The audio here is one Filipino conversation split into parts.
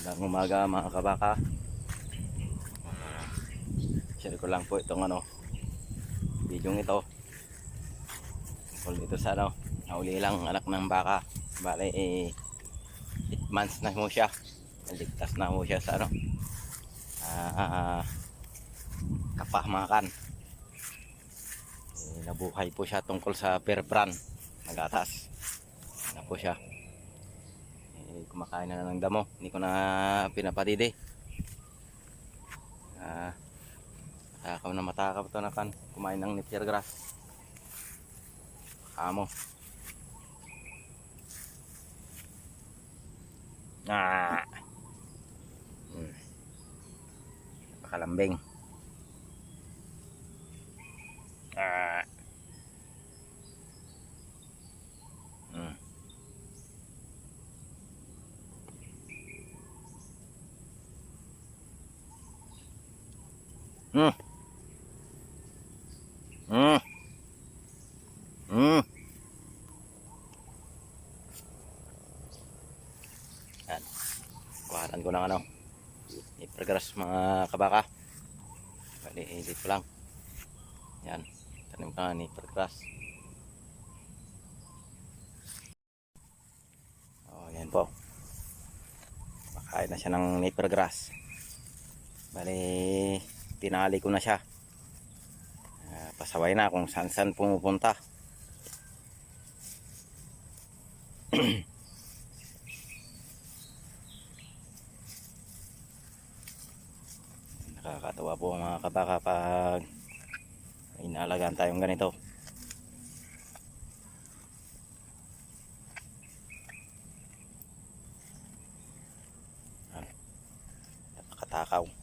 Magandang umaga mga kabaka. Share ko lang po itong ano, video ito. Tungkol dito sa ano, nauli lang anak ng baka. Bale, eh, 8 months na mo siya. Naligtas na mo siya sa ano, ah, kapahamakan. Eh, nabuhay po siya tungkol sa brand. Nagatas. Na po siya eh, kumakain na ng damo. Hindi ko na pinapatidi. Ah matakaw na matakaw to na kan kumain ng napier grass. Kamo ah. Hmm. pakalambing ah Hmm. Hmm. Hmm. Yan. Kuhanan ko ng ano. Ipergrass mga kabaka. Bali, edit lang. Yan. Tanim ka ni Ipergrass. Oh, yan po. Makain na siya ng nipper grass. Bali, tinali ko na siya. Ah, pasaway na kung saan saan pumupunta. Nakakatawa po mga kabaka pag inaalagaan tayong ganito. Nakatakaw.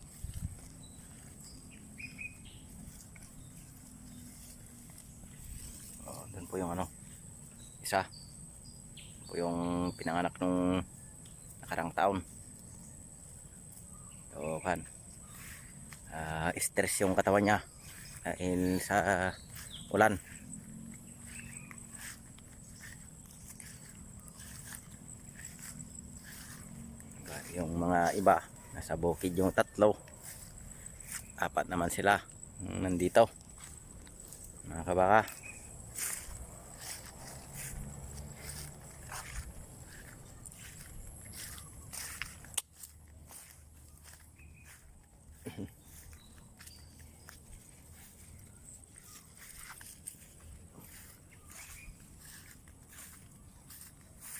Doon po yung ano. Isa. Po yung pinanganak nung nakarang taon. So, kan. Ah, stress yung katawan niya dahil sa ulan. Yung mga iba, nasa bukid yung tatlo. Apat naman sila nandito. Mga kabaka.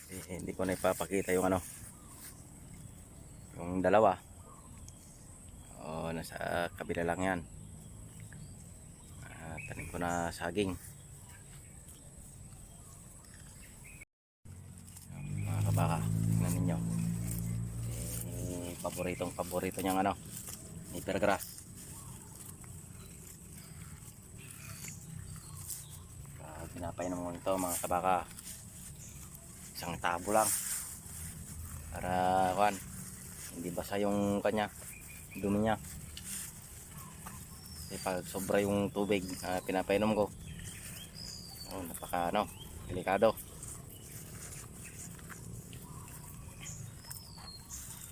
Eh, hindi ko na ipapakita yung ano yung dalawa. O nasa kabila lang yan. Ah, tanim ko na saging. Mga kabaka tingnan ninyo. Eh, paboritong paborito niyang ano nipper grass uh, pinapainom ko nito mga kabaka isang tabo lang. Para kuan hindi basa yung kanya dumi niya. Kasi pag sobra yung tubig na pinapainom ko oh, napaka ano delikado.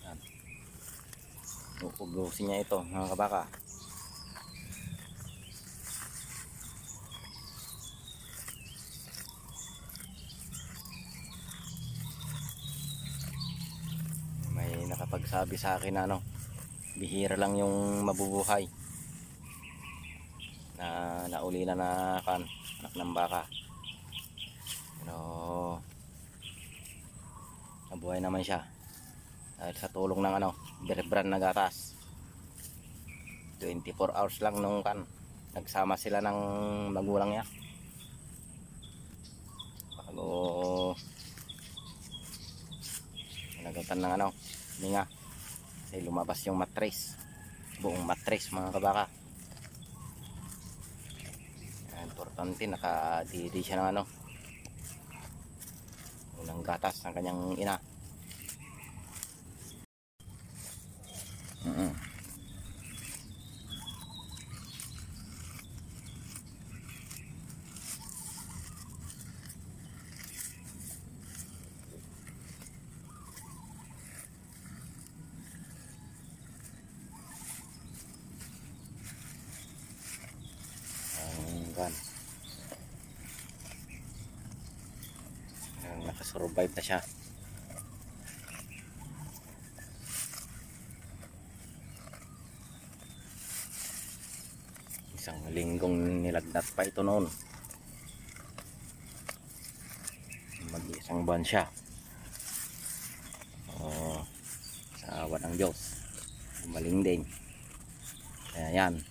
Yan. Upuglusin niya ito mga kabaka may nakapagsabi sa akin na ano bihira lang yung mabubuhay. Na nauli na na kan anak ng baka. Pero nabuhay naman siya. Dahil sa tulong ng ano berbran na gatas. 24 hours lang nung kan nagsama sila ng magulang niya. Bago nagatan ng ano hinga kasi lumabas yung matres. Buong matres mga kabaka. Importante nakadidi siya ng ano. Ng gatas ng kanyang ina mm nakasurvive na siya. Isang linggong nilagnat pa ito noon. Mag-isang buwan siya. Oh, sa awa ng Diyos. Gumaling din. Kaya yan.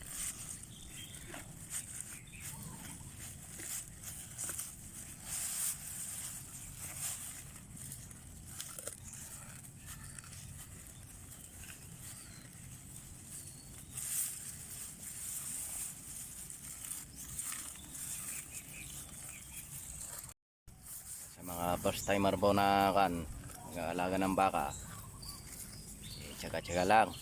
sa mga first timer po na kan nag-aalaga ng baka. Eh, tsaga tsaga lang.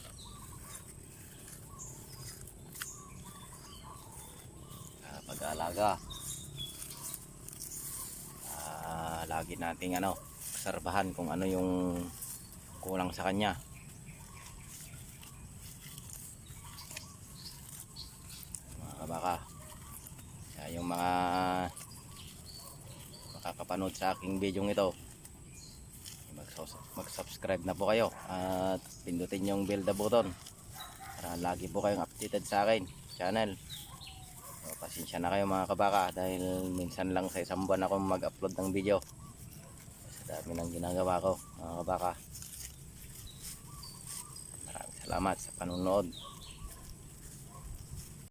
Ah, pag-aalaga. Ah, lagi nating ano obserbahan kung ano yung kulang sa kanya. Mga kabaka. Yung mga makakapanood sa aking video ito. Mag- mag-subscribe na po kayo at pindutin yung bell the button para lagi po kayong updated sa akin channel. So, pasensya na kayo mga kabaka dahil minsan lang sa isang buwan ako mag-upload ng video. Sa dami ng ginagawa ko mga kabaka. Maraming salamat sa panonood